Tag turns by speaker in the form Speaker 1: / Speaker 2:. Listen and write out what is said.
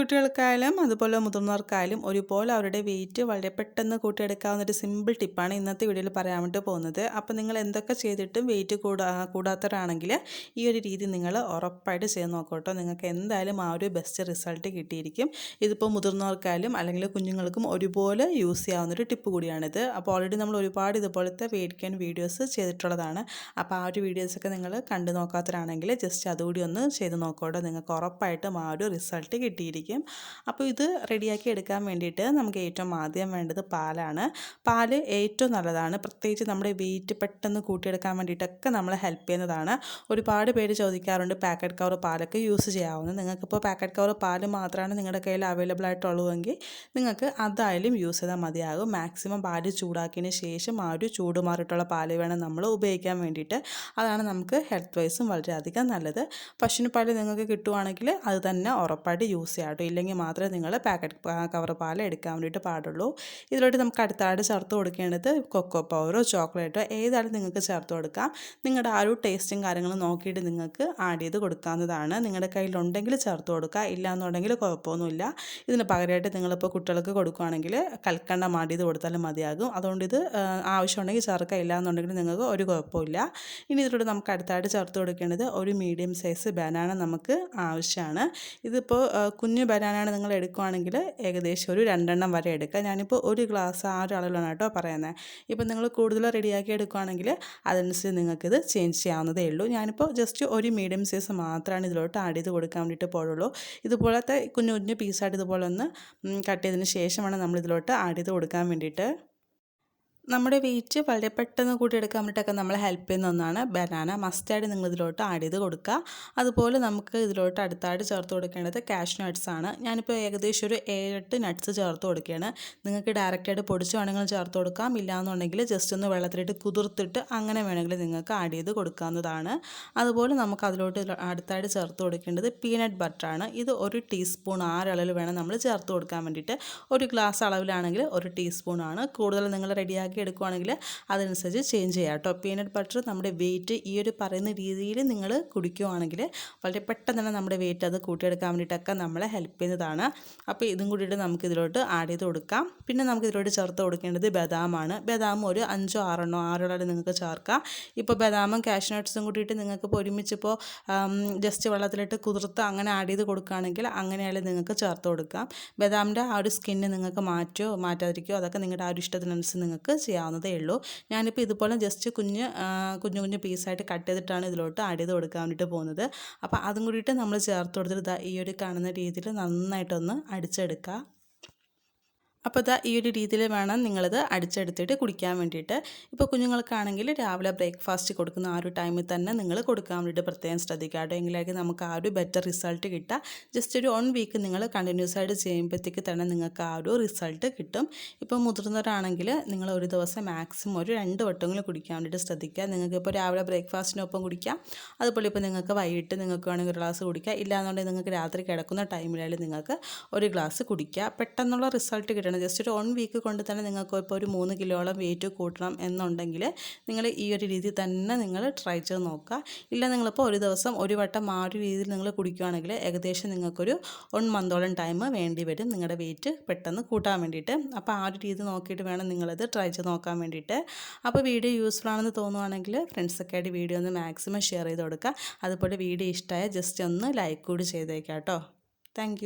Speaker 1: കുട്ടികൾക്കായാലും അതുപോലെ മുതിർന്നവർക്കായാലും ഒരുപോലെ അവരുടെ വെയിറ്റ് വളരെ പെട്ടെന്ന് കൂട്ടിയെടുക്കാവുന്ന ഒരു സിമ്പിൾ ടിപ്പാണ് ഇന്നത്തെ വീഡിയോയിൽ പറയാൻ വേണ്ടി പോകുന്നത്. അപ്പോൾ നിങ്ങൾ എന്തൊക്കെ ചെയ്തിട്ടും വെയിറ്റ് കൂടാ കൂടാത്തവരാണെങ്കിൽ ഈ ഒരു രീതി നിങ്ങൾ ഉറപ്പായിട്ട് ചെയ്ത് നോക്കട്ടോ നിങ്ങൾക്ക് എന്തായാലും ആ ഒരു ബെസ്റ്റ് റിസൾട്ട് കിട്ടിയിരിക്കും. ഇതിപ്പോൾ മുതിർന്നവർക്കായാലും അല്ലെങ്കിൽ കുഞ്ഞുങ്ങൾക്കും ഒരുപോലെ യൂസ് ചെയ്യാവുന്ന ഒരു ടിപ്പ് കൂടിയാണിത്. അപ്പോൾ ഓൾറെഡി നമ്മൾ ഒരുപാട് ഇതുപോലത്തെ വെയിറ്റ് ഗെയിൻ വീഡിയോസ് ചെയ്തിട്ടുള്ളതാണ്. അപ്പോൾ ആ ഒരു വീഡിയോസൊക്കെ നിങ്ങൾ കണ്ടു നോക്കാത്തവരാണെങ്കിൽ ജസ്റ്റ് അതുകൂടി ഒന്ന് ചെയ്ത് നോക്കട്ടോ നിങ്ങൾക്ക് ഉറപ്പായിട്ടും ആ ഒരു റിസൾട്ട് കിട്ടിയിരിക്കും. അപ്പോൾ ഇത് റെഡിയാക്കി എടുക്കാൻ വേണ്ടിയിട്ട് നമുക്ക് ഏറ്റവും ആദ്യം വേണ്ടത് പാലാണ്. പാൽ ഏറ്റവും നല്ലതാണ്. പ്രത്യേകിച്ച് നമ്മുടെ വെയിറ്റ് പെട്ടെന്ന് കൂട്ടിയെടുക്കാൻ വേണ്ടിയിട്ടൊക്കെ നമ്മളെ ഹെൽപ്പ് ചെയ്യുന്നതാണ്. ഒരുപാട് പേര് ചോദിക്കാറുണ്ട് പാക്കറ്റ് കവർ പാലൊക്കെ യൂസ് ചെയ്യാവുന്നത് നിങ്ങൾക്കിപ്പോൾ പാക്കറ്റ് കവർ പാൽ മാത്രമാണ് നിങ്ങളുടെ കയ്യിൽ അവൈലബിൾ ആയിട്ടുള്ളതെങ്കിൽ നിങ്ങൾക്ക് അതായാലും യൂസ് ചെയ്താൽ മതിയാകും. മാക്സിമം പാൽ ചൂടാക്കിയതിന് ശേഷം ആ ഒരു ചൂട് മാറിയിട്ടുള്ള പാൽ വേണം നമ്മൾ ഉപയോഗിക്കാൻ വേണ്ടിയിട്ട്. അതാണ് നമുക്ക് ഹെൽത്ത് വൈസും വളരെയധികം നല്ലത്. പശുവിന് പാൽ നിങ്ങൾക്ക് കിട്ടുവാണെങ്കിൽ അത് തന്നെ ഉറപ്പായിട്ട് യൂസ് ചെയ്യാം. കേട്ടോ ഇല്ലെങ്കിൽ മാത്രമേ നിങ്ങൾ പാക്കറ്റ് കവർ പാൽ എടുക്കാൻ വേണ്ടിയിട്ട് പാടുള്ളൂ. ഇതിലോട്ട് നമുക്ക് അടുത്തായിട്ട് ചേർത്ത് കൊടുക്കേണ്ടത് കൊക്കോ പൗഡറോ ചോക്ലേറ്റോ ഏതായാലും നിങ്ങൾക്ക് ചേർത്ത് കൊടുക്കാം. നിങ്ങളുടെ ആ ഒരു ടേസ്റ്റും കാര്യങ്ങളും നോക്കിയിട്ട് നിങ്ങൾക്ക് ആഡ് ചെയ്ത് കൊടുക്കാവുന്നതാണ്. നിങ്ങളുടെ കയ്യിലുണ്ടെങ്കിൽ ചേർത്ത് കൊടുക്കുക. ഇല്ല എന്നുണ്ടെങ്കിൽ കുഴപ്പമൊന്നുമില്ല. ഇതിന് പകരമായിട്ട് നിങ്ങളിപ്പോൾ കുട്ടികൾക്ക് കൊടുക്കുകയാണെങ്കിൽ കൽക്കണ്ടം ആഡ് ചെയ്ത് കൊടുത്താലും മതിയാകും. അതുകൊണ്ട് ഇത് ആവശ്യമുണ്ടെങ്കിൽ ചേർക്കുക. ഇല്ല എന്നുണ്ടെങ്കിൽ നിങ്ങൾക്ക് ഒരു കുഴപ്പമില്ല. ഇനി ഇതിലൂടെ നമുക്ക് അടുത്തായിട്ട് ചേർത്ത് കൊടുക്കേണ്ടത് ഒരു മീഡിയം സൈസ് ബനാന നമുക്ക് ആവശ്യമാണ്. ഇതിപ്പോൾ കുഞ്ഞ് ബനാനാണ് നിങ്ങൾ എടുക്കുകയാണെങ്കിൽ ഏകദേശം ഒരു രണ്ടെണ്ണം വരെ എടുക്കുക. ഞാനിപ്പോൾ ഒരു ഗ്ലാസ് ആ ഒരു അളവിലാണ് കേട്ടോ പറയുന്നത്. ഇപ്പം നിങ്ങൾ കൂടുതൽ റെഡിയാക്കി എടുക്കുകയാണെങ്കിൽ അതനുസരിച്ച് നിങ്ങൾക്കിത് ചേഞ്ച് ചെയ്യാവുന്നതേ ഉള്ളൂ. ഞാനിപ്പോൾ ജസ്റ്റ് ഒരു മീഡിയം സൈസ് മാത്രമാണ് ഇതിലോട്ട് ആഡ് ചെയ്ത് കൊടുക്കാൻ വേണ്ടിയിട്ട് പോയുള്ളൂ ഇതുപോലത്തെ കുഞ്ഞു കുഞ്ഞു പീസായിട്ട് ഇതുപോലെ ഒന്ന് കട്ട് ചെയ്തതിന് ശേഷമാണ് നമ്മൾ ഇതിലോട്ട് ആഡ് ചെയ്ത് കൊടുക്കാൻ വേണ്ടിയിട്ട് നമ്മുടെ വെയിറ്റ് വളരെ പെട്ടെന്ന് കൂട്ടിയെടുക്കാൻ വേണ്ടിയിട്ടൊക്കെ നമ്മളെ ഹെൽപ്പ് ചെയ്യുന്ന ഒന്നാണ്. ബനാന മസ്റ്റായിട്ട് നിങ്ങൾ ഇതിലോട്ട് ആഡ് ചെയ്ത് കൊടുക്കുക. അതുപോലെ നമുക്ക് ഇതിലോട്ട് അടുത്തായിട്ട് ചേർത്ത് കൊടുക്കേണ്ടത് ക്യാഷ് നട്ട്സ് ആണ്. ഞാനിപ്പോൾ ഏകദേശം ഒരു ഏഴെട്ട് നട്ട്സ് ചേർത്ത് കൊടുക്കുകയാണ്. നിങ്ങൾക്ക് ഡയറക്റ്റായിട്ട് പൊടിച്ച് വേണമെങ്കിൽ ചേർത്ത് കൊടുക്കാം. ഇല്ലയെന്നുണ്ടെങ്കിൽ ജസ്റ്റ് ഒന്ന് വെള്ളത്തിലിട്ട് കുതിർത്തിട്ട് അങ്ങനെ വേണമെങ്കിൽ നിങ്ങൾക്ക് ആഡ് ചെയ്ത് കൊടുക്കാവുന്നതാണ്. അതുപോലെ നമുക്ക് അതിലോട്ട് അടുത്തായിട്ട് ചേർത്ത് കൊടുക്കേണ്ടത് പീനട്ട് ബട്ടറാണ് ഇത് ഒരു ടീസ്പൂൺ ആരളവിൽ വേണം നമ്മൾ ചേർത്ത് കൊടുക്കാൻ വേണ്ടിയിട്ട്. ഒരു ഗ്ലാസ് അളവിലാണെങ്കിൽ ഒരു ടീസ്പൂണാണ് കൂടുതൽ നിങ്ങൾ റെഡിയാക്കി എടുക്കുകയാണെങ്കിൽ അതനുസരിച്ച് ചേഞ്ച് ചെയ്യാം കേട്ടോ. പീനട്ട് ബട്ടർ നമ്മുടെ വെയിറ്റ് ഈ ഒരു പറയുന്ന രീതിയിൽ നിങ്ങൾ കുടിക്കുവാണെങ്കിൽ വളരെ പെട്ടെന്ന് തന്നെ നമ്മുടെ വെയിറ്റ് അത് കൂട്ടിയെടുക്കാൻ വേണ്ടിയിട്ടൊക്കെ നമ്മളെ ഹെൽപ്പ് ചെയ്യുന്നതാണ്. അപ്പോൾ ഇതും കൂടിയിട്ട് നമുക്ക് ഇതിലോട്ട് ആഡ് ചെയ്ത് കൊടുക്കാം. പിന്നെ നമുക്ക് ഇതിലോട്ട് ചേർത്ത് കൊടുക്കേണ്ടത് ബദാമാണ്. ബദാം ഒരു അഞ്ചോ ആറെണ്ണോ ആറോളം നിങ്ങൾക്ക് ചേർക്കാം. ഇപ്പോൾ ബദാമും കാഷ്യൂ നട്ട്സും കൂട്ടിയിട്ട് നിങ്ങൾക്ക് ഇപ്പോൾ ഒരുമിച്ചിപ്പോൾ ജസ്റ്റ് വെള്ളത്തിലിട്ട് കുതിർത്ത് അങ്ങനെ ആഡ് ചെയ്ത് കൊടുക്കുകയാണെങ്കിൽ അങ്ങനെയായാലും നിങ്ങൾക്ക് ചേർത്ത് കൊടുക്കാം. ബദാമിന്റെ ആ ഒരു സ്കിന്ന് നിങ്ങൾക്ക് മാറ്റോ മാറ്റാതിരിക്കോ അതൊക്കെ നിങ്ങളുടെ ആ ഒരു ഇഷ്ടത്തിനനുസരിച്ച് നിങ്ങൾക്ക് ചെയ്യാവുന്നതേ ഉള്ളൂ. ഞാനിപ്പോൾ ഇതുപോലെ ജസ്റ്റ് കുഞ്ഞ് കുഞ്ഞു കുഞ്ഞു പീസായിട്ട് കട്ട് ചെയ്തിട്ടാണ് ഇതിലോട്ട് ആഡ് ചെയ്ത് കൊടുക്കാൻ വേണ്ടിയിട്ട് പോകുന്നത്. അപ്പോൾ അതും കൂടിയിട്ട് നമ്മൾ ചേർത്ത് കൊടുത്തിട്ട് ഈ ഒരു കാണുന്ന രീതിയിൽ നന്നായിട്ടൊന്ന് അടിച്ചെടുക്കുക അപ്പോൾ ഇതാ ഈ ഒരു രീതിയിൽ വേണം നിങ്ങളിത് അടിച്ചെടുത്തിട്ട് കുടിക്കാൻ വേണ്ടിയിട്ട്. ഇപ്പോൾ കുഞ്ഞുങ്ങൾക്കാണെങ്കിൽ രാവിലെ ബ്രേക്ക്ഫാസ്റ്റ് കൊടുക്കുന്ന ആ ഒരു ടൈമിൽ തന്നെ നിങ്ങൾ കൊടുക്കാൻ വേണ്ടിയിട്ട് പ്രത്യേകം ശ്രദ്ധിക്കുക. കേട്ടോ എങ്കിലേക്ക് നമുക്ക് ആ ഒരു ബെറ്റർ റിസൾട്ട് കിട്ടുക. ജസ്റ്റ് ഒരു വൺ വീക്ക് നിങ്ങൾ കണ്ടിന്യൂസ് ആയിട്ട് ചെയ്യുമ്പോഴത്തേക്ക് തന്നെ നിങ്ങൾക്ക് ആ ഒരു റിസൾട്ട് കിട്ടും. ഇപ്പോൾ മുതിർന്നവരാണെങ്കിൽ നിങ്ങൾ ഒരു ദിവസം മാക്സിമം ഒരു രണ്ട് വട്ടമെങ്കിലും കുടിക്കാൻ വേണ്ടിയിട്ട് ശ്രദ്ധിക്കുക. നിങ്ങൾക്ക് ഇപ്പോൾ രാവിലെ ബ്രേക്ക്ഫാസ്റ്റിനൊപ്പം കുടിക്കാം. അതുപോലെ ഇപ്പോൾ നിങ്ങൾക്ക് വൈകിട്ട് നിങ്ങൾക്ക് വേണമെങ്കിൽ ഒരു ഗ്ലാസ് കുടിക്കുക ഇല്ലാന്നുണ്ടെങ്കിൽ നിങ്ങൾക്ക് രാത്രി കിടക്കുന്ന ടൈമിലായാലും നിങ്ങൾക്ക് ഒരു ഗ്ലാസ് കുടിക്കുക. പെട്ടെന്നുള്ള റിസൾട്ട് കിട്ടണം ജസ്റ്റ് ഒരു വൺ വീക്ക് കൊണ്ട് തന്നെ നിങ്ങൾക്ക് ഇപ്പോൾ ഒരു മൂന്ന് കിലോളം വെയിറ്റ് കൂട്ടണം എന്നുണ്ടെങ്കിൽ നിങ്ങൾ ഈ ഒരു രീതി തന്നെ നിങ്ങൾ ട്രൈ ചെയ്ത് നോക്കുക. ഇല്ല നിങ്ങളിപ്പോൾ ഒരു ദിവസം ഒരു വട്ടം ആ ഒരു രീതിയിൽ നിങ്ങൾ കുടിക്കുകയാണെങ്കിൽ ഏകദേശം നിങ്ങൾക്കൊരു വൺ മന്തോളം ടൈം വേണ്ടി വരും നിങ്ങളുടെ വെയിറ്റ് പെട്ടെന്ന് കൂട്ടാൻ വേണ്ടിയിട്ട്. അപ്പോൾ ആ ഒരു രീതി നോക്കിയിട്ട് വേണം നിങ്ങളത് ട്രൈ ചെയ്ത് നോക്കാൻ വേണ്ടിയിട്ട്. അപ്പോൾ വീഡിയോ യൂസ്ഫുൾ ആണെന്ന് തോന്നുവാണെങ്കിൽ ഫ്രണ്ട്സൊക്കെ ആയിട്ട് വീഡിയോ ഒന്ന് മാക്സിമം ഷെയർ ചെയ്ത് കൊടുക്കുക. അതുപോലെ വീഡിയോ ഇഷ്ടമായ ജസ്റ്റ് ഒന്ന് ലൈക്ക് കൂടി ചെയ്തേക്കാം കേട്ടോ. താങ്ക്